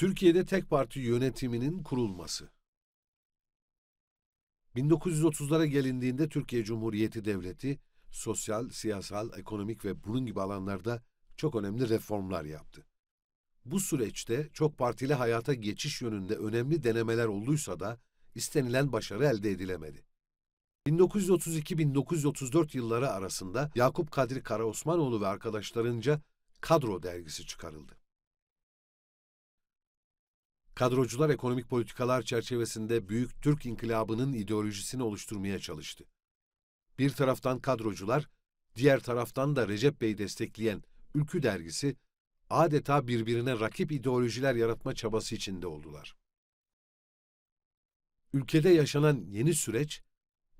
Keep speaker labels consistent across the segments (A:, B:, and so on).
A: Türkiye'de tek parti yönetiminin kurulması. 1930'lara gelindiğinde Türkiye Cumhuriyeti Devleti sosyal, siyasal, ekonomik ve bunun gibi alanlarda çok önemli reformlar yaptı. Bu süreçte çok partili hayata geçiş yönünde önemli denemeler olduysa da istenilen başarı elde edilemedi. 1932-1934 yılları arasında Yakup Kadri Karaosmanoğlu ve arkadaşlarınca Kadro dergisi çıkarıldı. Kadrocular ekonomik politikalar çerçevesinde Büyük Türk İnkılabı'nın ideolojisini oluşturmaya çalıştı. Bir taraftan kadrocular, diğer taraftan da Recep Bey'i destekleyen Ülkü dergisi adeta birbirine rakip ideolojiler yaratma çabası içinde oldular. Ülkede yaşanan yeni süreç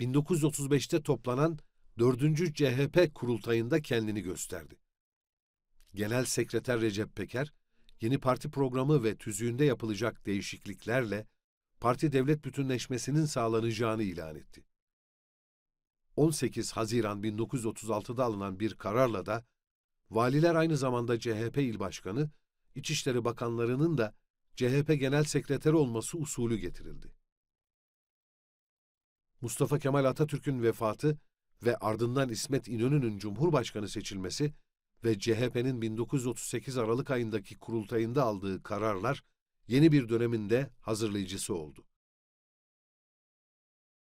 A: 1935'te toplanan 4. CHP kurultayında kendini gösterdi. Genel Sekreter Recep Peker, yeni parti programı ve tüzüğünde yapılacak değişikliklerle parti devlet bütünleşmesinin sağlanacağını ilan etti. 18 Haziran 1936'da alınan bir kararla da valiler aynı zamanda CHP il başkanı, İçişleri Bakanlarının da CHP Genel Sekreteri olması usulü getirildi. Mustafa Kemal Atatürk'ün vefatı ve ardından İsmet İnönü'nün Cumhurbaşkanı seçilmesi ve CHP'nin 1938 Aralık ayındaki kurultayında aldığı kararlar yeni bir döneminde hazırlayıcısı oldu.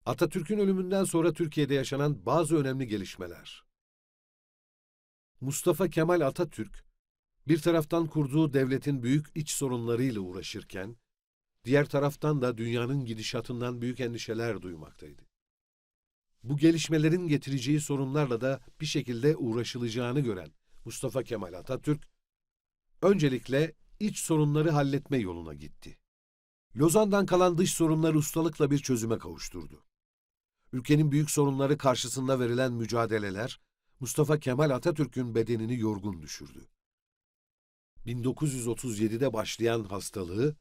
A: Atatürk'ün ölümünden sonra Türkiye'de yaşanan bazı önemli gelişmeler. Mustafa Kemal Atatürk, bir taraftan kurduğu devletin büyük iç sorunlarıyla uğraşırken, diğer taraftan da dünyanın gidişatından büyük endişeler duymaktaydı. Bu gelişmelerin getireceği sorunlarla da bir şekilde uğraşılacağını gören Mustafa Kemal Atatürk, öncelikle iç sorunları halletme yoluna gitti. Lozan'dan kalan dış sorunları ustalıkla bir çözüme kavuşturdu. Ülkenin büyük sorunları karşısında verilen mücadeleler, Mustafa Kemal Atatürk'ün bedenini yorgun düşürdü. 1937'de başlayan hastalığı,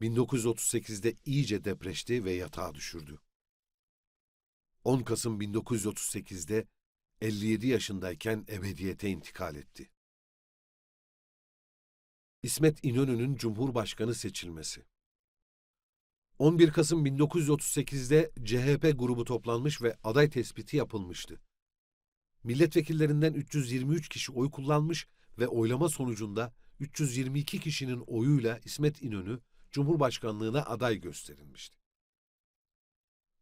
A: 1938'de iyice depreşti ve yatağa düşürdü. 10 Kasım 1938'de 57 yaşındayken ebediyete intikal etti. İsmet İnönü'nün Cumhurbaşkanı seçilmesi 11 Kasım 1938'de CHP grubu toplanmış ve aday tespiti yapılmıştı. Milletvekillerinden 323 kişi oy kullanmış ve oylama sonucunda 322 kişinin oyuyla İsmet İnönü Cumhurbaşkanlığına aday gösterilmişti.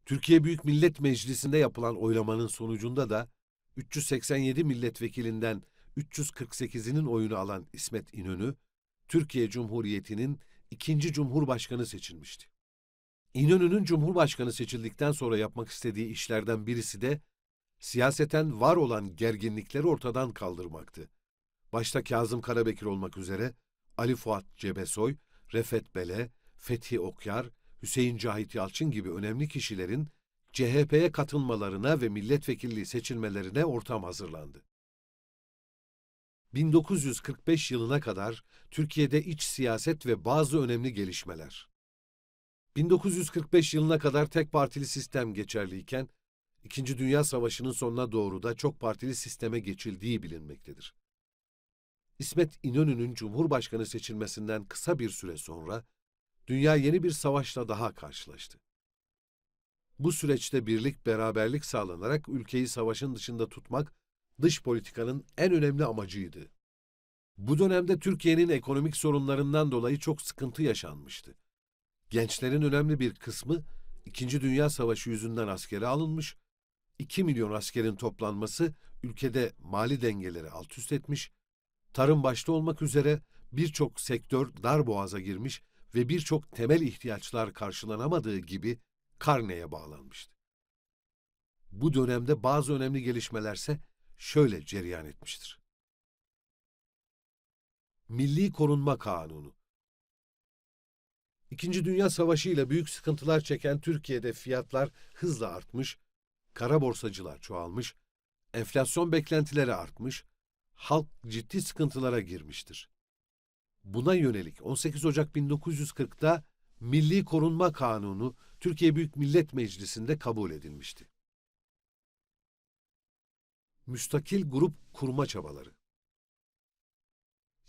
A: Türkiye Büyük Millet Meclisi'nde yapılan oylamanın sonucunda da 387 milletvekilinden 348'inin oyunu alan İsmet İnönü, Türkiye Cumhuriyeti'nin ikinci Cumhurbaşkanı seçilmişti. İnönü'nün Cumhurbaşkanı seçildikten sonra yapmak istediği işlerden birisi de siyaseten var olan gerginlikleri ortadan kaldırmaktı. Başta Kazım Karabekir olmak üzere Ali Fuat Cebesoy, Refet Bele, Fethi Okyar, Hüseyin Cahit Yalçın gibi önemli kişilerin CHP'ye katılmalarına ve milletvekilliği seçilmelerine ortam hazırlandı. 1945 yılına kadar Türkiye'de iç siyaset ve bazı önemli gelişmeler. 1945 yılına kadar tek partili sistem geçerliyken, İkinci Dünya Savaşı'nın sonuna doğru da çok partili sisteme geçildiği bilinmektedir. İsmet İnönü'nün Cumhurbaşkanı seçilmesinden kısa bir süre sonra, dünya yeni bir savaşla daha karşılaştı. Bu süreçte birlik, beraberlik sağlanarak ülkeyi savaşın dışında tutmak, dış politikanın en önemli amacıydı. Bu dönemde Türkiye'nin ekonomik sorunlarından dolayı çok sıkıntı yaşanmıştı. Gençlerin önemli bir kısmı, İkinci Dünya Savaşı yüzünden askere alınmış, 2 milyon askerin toplanması ülkede mali dengeleri alt üst etmiş, tarım başta olmak üzere birçok sektör dar boğaza girmiş ve birçok temel ihtiyaçlar karşılanamadığı gibi karneye bağlanmıştı. Bu dönemde bazı önemli gelişmelerse şöyle cereyan etmiştir. Milli Korunma Kanunu İkinci Dünya Savaşı ile büyük sıkıntılar çeken Türkiye'de fiyatlar hızla artmış, kara borsacılar çoğalmış, enflasyon beklentileri artmış, halk ciddi sıkıntılara girmiştir. Buna yönelik 18 Ocak 1940'da Milli Korunma Kanunu Türkiye Büyük Millet Meclisi'nde kabul edilmişti. Müstakil grup kurma çabaları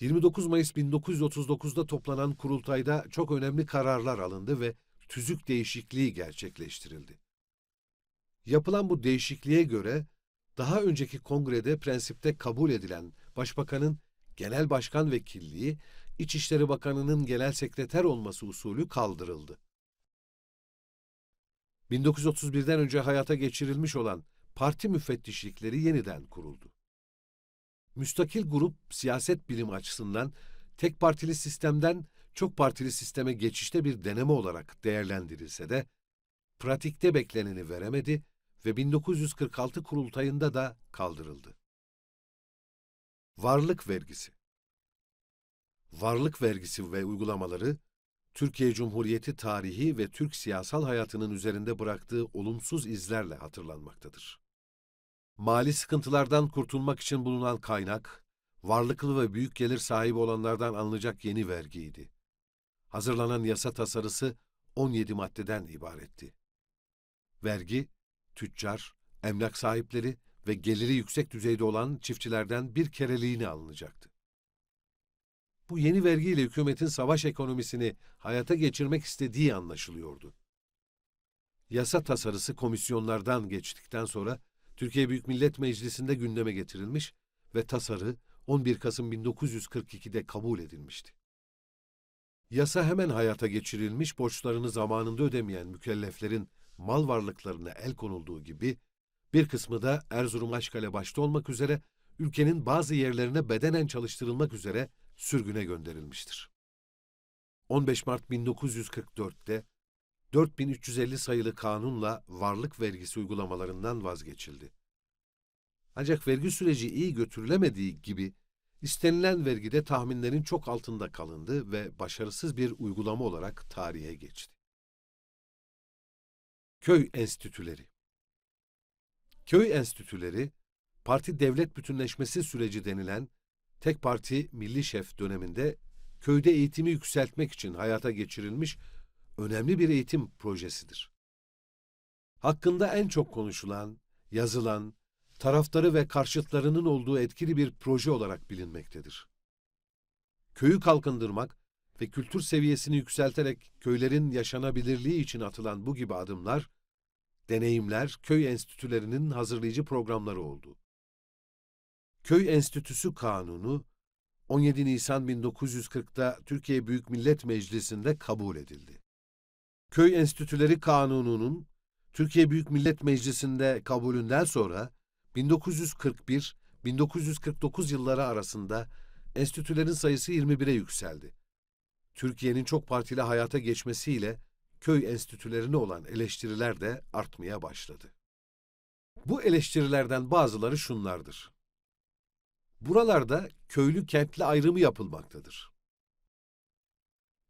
A: 29 Mayıs 1939'da toplanan kurultayda çok önemli kararlar alındı ve tüzük değişikliği gerçekleştirildi. Yapılan bu değişikliğe göre daha önceki kongrede prensipte kabul edilen başbakanın genel başkan vekilliği, İçişleri Bakanı'nın genel sekreter olması usulü kaldırıldı. 1931'den önce hayata geçirilmiş olan parti müfettişlikleri yeniden kuruldu. Müstakil grup siyaset bilimi açısından tek partili sistemden çok partili sisteme geçişte bir deneme olarak değerlendirilse de pratikte bekleneni veremedi ve 1946 kurultayında da kaldırıldı. Varlık vergisi Varlık vergisi ve uygulamaları Türkiye Cumhuriyeti tarihi ve Türk siyasal hayatının üzerinde bıraktığı olumsuz izlerle hatırlanmaktadır. Mali sıkıntılardan kurtulmak için bulunan kaynak, varlıklı ve büyük gelir sahibi olanlardan alınacak yeni vergiydi. Hazırlanan yasa tasarısı 17 maddeden ibaretti. Vergi, tüccar, emlak sahipleri ve geliri yüksek düzeyde olan çiftçilerden bir kereliğine alınacaktı. Bu yeni vergiyle hükümetin savaş ekonomisini hayata geçirmek istediği anlaşılıyordu. Yasa tasarısı komisyonlardan geçtikten sonra Türkiye Büyük Millet Meclisi'nde gündeme getirilmiş ve tasarı 11 Kasım 1942'de kabul edilmişti. Yasa hemen hayata geçirilmiş, borçlarını zamanında ödemeyen mükelleflerin mal varlıklarına el konulduğu gibi, bir kısmı da Erzurum Aşkale başta olmak üzere ülkenin bazı yerlerine bedenen çalıştırılmak üzere sürgüne gönderilmiştir. 15 Mart 1944'te 4350 sayılı kanunla varlık vergisi uygulamalarından vazgeçildi. Ancak vergi süreci iyi götürülemediği gibi istenilen vergide tahminlerin çok altında kalındı ve başarısız bir uygulama olarak tarihe geçti. Köy enstitüleri Köy enstitüleri, parti devlet bütünleşmesi süreci denilen tek parti milli şef döneminde köyde eğitimi yükseltmek için hayata geçirilmiş önemli bir eğitim projesidir. Hakkında en çok konuşulan, yazılan, taraftarı ve karşıtlarının olduğu etkili bir proje olarak bilinmektedir. Köyü kalkındırmak ve kültür seviyesini yükselterek köylerin yaşanabilirliği için atılan bu gibi adımlar, deneyimler köy enstitülerinin hazırlayıcı programları oldu. Köy Enstitüsü Kanunu 17 Nisan 1940'da Türkiye Büyük Millet Meclisi'nde kabul edildi. Köy Enstitüleri Kanunu'nun Türkiye Büyük Millet Meclisi'nde kabulünden sonra 1941-1949 yılları arasında enstitülerin sayısı 21'e yükseldi. Türkiye'nin çok partili hayata geçmesiyle köy enstitülerine olan eleştiriler de artmaya başladı. Bu eleştirilerden bazıları şunlardır. Buralarda köylü kentli ayrımı yapılmaktadır.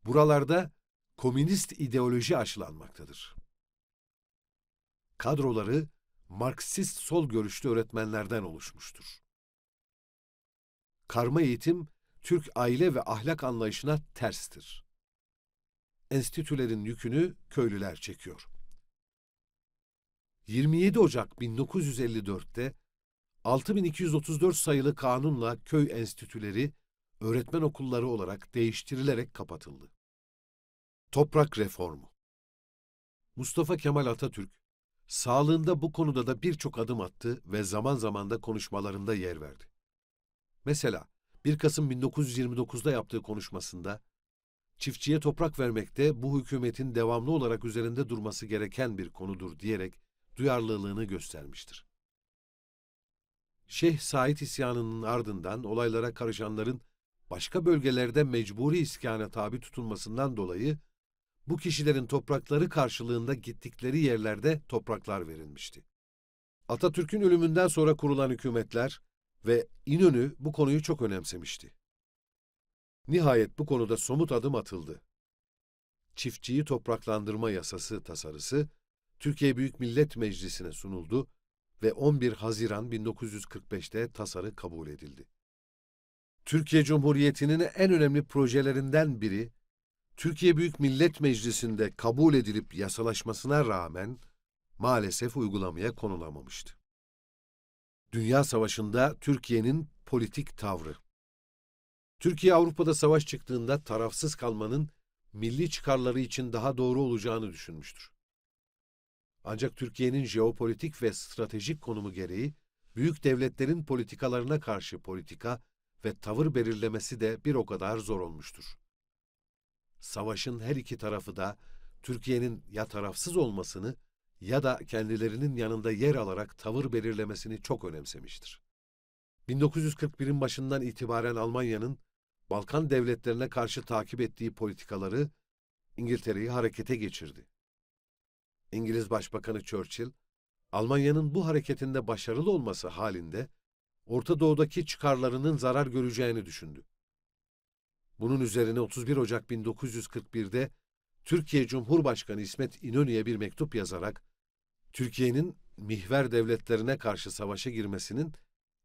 A: Buralarda komünist ideoloji aşılanmaktadır. Kadroları Marksist sol görüşlü öğretmenlerden oluşmuştur. Karma eğitim Türk aile ve ahlak anlayışına terstir. Enstitülerin yükünü köylüler çekiyor. 27 Ocak 1954'te 6234 sayılı kanunla köy enstitüleri öğretmen okulları olarak değiştirilerek kapatıldı. Toprak reformu Mustafa Kemal Atatürk, sağlığında bu konuda da birçok adım attı ve zaman zaman da konuşmalarında yer verdi. Mesela 1 Kasım 1929'da yaptığı konuşmasında, çiftçiye toprak vermekte bu hükümetin devamlı olarak üzerinde durması gereken bir konudur diyerek duyarlılığını göstermiştir. Şeyh Said isyanının ardından olaylara karışanların başka bölgelerde mecburi iskana tabi tutulmasından dolayı bu kişilerin toprakları karşılığında gittikleri yerlerde topraklar verilmişti. Atatürk'ün ölümünden sonra kurulan hükümetler ve İnönü bu konuyu çok önemsemişti. Nihayet bu konuda somut adım atıldı. Çiftçiyi topraklandırma yasası tasarısı Türkiye Büyük Millet Meclisi'ne sunuldu ve 11 Haziran 1945'te tasarı kabul edildi. Türkiye Cumhuriyeti'nin en önemli projelerinden biri, Türkiye Büyük Millet Meclisi'nde kabul edilip yasalaşmasına rağmen maalesef uygulamaya konulamamıştı. Dünya Savaşı'nda Türkiye'nin politik tavrı Türkiye Avrupa'da savaş çıktığında tarafsız kalmanın milli çıkarları için daha doğru olacağını düşünmüştür. Ancak Türkiye'nin jeopolitik ve stratejik konumu gereği büyük devletlerin politikalarına karşı politika ve tavır belirlemesi de bir o kadar zor olmuştur. Savaşın her iki tarafı da Türkiye'nin ya tarafsız olmasını ya da kendilerinin yanında yer alarak tavır belirlemesini çok önemsemiştir. 1941'in başından itibaren Almanya'nın Balkan devletlerine karşı takip ettiği politikaları İngiltere'yi harekete geçirdi. İngiliz Başbakanı Churchill, Almanya'nın bu hareketinde başarılı olması halinde Orta Doğu'daki çıkarlarının zarar göreceğini düşündü. Bunun üzerine 31 Ocak 1941'de Türkiye Cumhurbaşkanı İsmet İnönü'ye bir mektup yazarak Türkiye'nin mihver devletlerine karşı savaşa girmesinin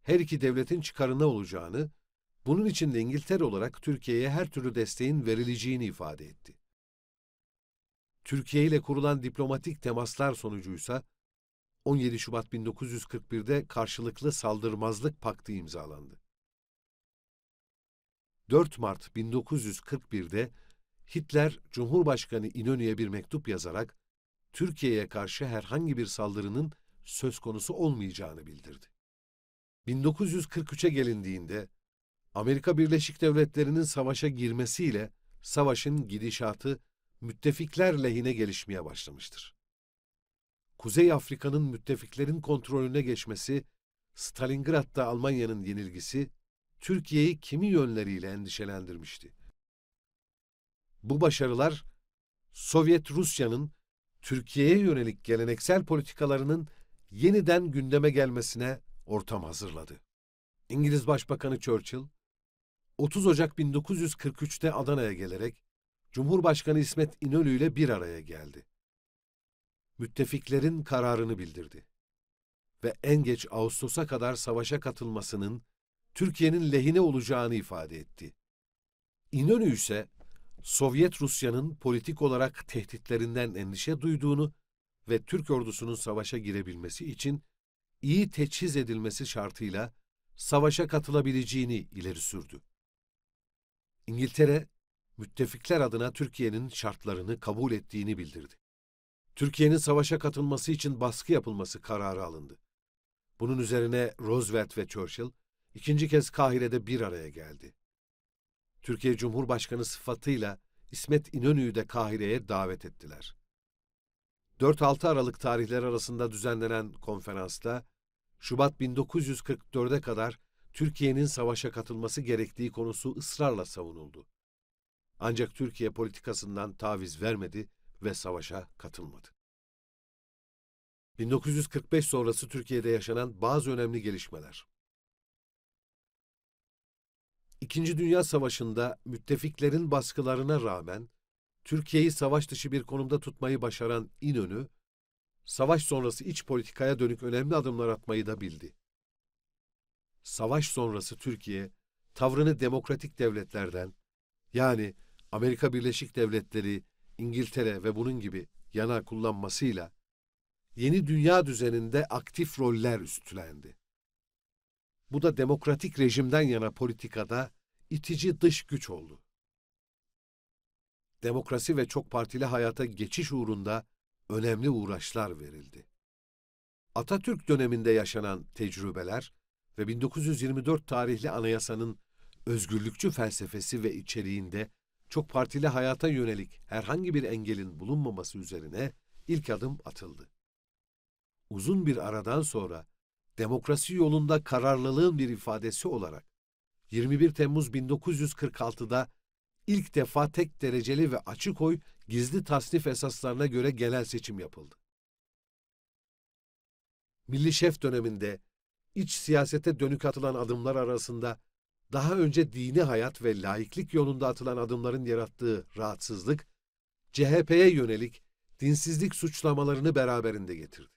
A: her iki devletin çıkarına olacağını, bunun için de İngiltere olarak Türkiye'ye her türlü desteğin verileceğini ifade etti. Türkiye ile kurulan diplomatik temaslar sonucuysa 17 Şubat 1941'de karşılıklı saldırmazlık paktı imzalandı. 4 Mart 1941'de Hitler Cumhurbaşkanı İnönü'ye bir mektup yazarak Türkiye'ye karşı herhangi bir saldırının söz konusu olmayacağını bildirdi. 1943'e gelindiğinde Amerika Birleşik Devletleri'nin savaşa girmesiyle savaşın gidişatı müttefikler lehine gelişmeye başlamıştır. Kuzey Afrika'nın müttefiklerin kontrolüne geçmesi, Stalingrad'da Almanya'nın yenilgisi, Türkiye'yi kimi yönleriyle endişelendirmişti. Bu başarılar, Sovyet Rusya'nın Türkiye'ye yönelik geleneksel politikalarının yeniden gündeme gelmesine ortam hazırladı. İngiliz Başbakanı Churchill, 30 Ocak 1943'te Adana'ya gelerek Cumhurbaşkanı İsmet İnönü ile bir araya geldi. Müttefiklerin kararını bildirdi ve en geç Ağustos'a kadar savaşa katılmasının Türkiye'nin lehine olacağını ifade etti. İnönü ise Sovyet Rusya'nın politik olarak tehditlerinden endişe duyduğunu ve Türk ordusunun savaşa girebilmesi için iyi teçhiz edilmesi şartıyla savaşa katılabileceğini ileri sürdü. İngiltere, müttefikler adına Türkiye'nin şartlarını kabul ettiğini bildirdi. Türkiye'nin savaşa katılması için baskı yapılması kararı alındı. Bunun üzerine Roosevelt ve Churchill ikinci kez Kahire'de bir araya geldi. Türkiye Cumhurbaşkanı sıfatıyla İsmet İnönü'yü de Kahire'ye davet ettiler. 4-6 Aralık tarihler arasında düzenlenen konferansta Şubat 1944'e kadar Türkiye'nin savaşa katılması gerektiği konusu ısrarla savunuldu. Ancak Türkiye politikasından taviz vermedi ve savaşa katılmadı. 1945 sonrası Türkiye'de yaşanan bazı önemli gelişmeler. İkinci Dünya Savaşı'nda müttefiklerin baskılarına rağmen Türkiye'yi savaş dışı bir konumda tutmayı başaran İnönü, savaş sonrası iç politikaya dönük önemli adımlar atmayı da bildi. Savaş sonrası Türkiye, tavrını demokratik devletlerden, yani Amerika Birleşik Devletleri, İngiltere ve bunun gibi yana kullanmasıyla yeni dünya düzeninde aktif roller üstlendi. Bu da demokratik rejimden yana politikada itici dış güç oldu. Demokrasi ve çok partili hayata geçiş uğrunda önemli uğraşlar verildi. Atatürk döneminde yaşanan tecrübeler ve 1924 tarihli anayasanın özgürlükçü felsefesi ve içeriğinde çok partili hayata yönelik herhangi bir engelin bulunmaması üzerine ilk adım atıldı. Uzun bir aradan sonra demokrasi yolunda kararlılığın bir ifadesi olarak 21 Temmuz 1946'da ilk defa tek dereceli ve açık oy gizli tasnif esaslarına göre genel seçim yapıldı. Milli Şef döneminde iç siyasete dönük atılan adımlar arasında daha önce dini hayat ve laiklik yolunda atılan adımların yarattığı rahatsızlık, CHP'ye yönelik dinsizlik suçlamalarını beraberinde getirdi.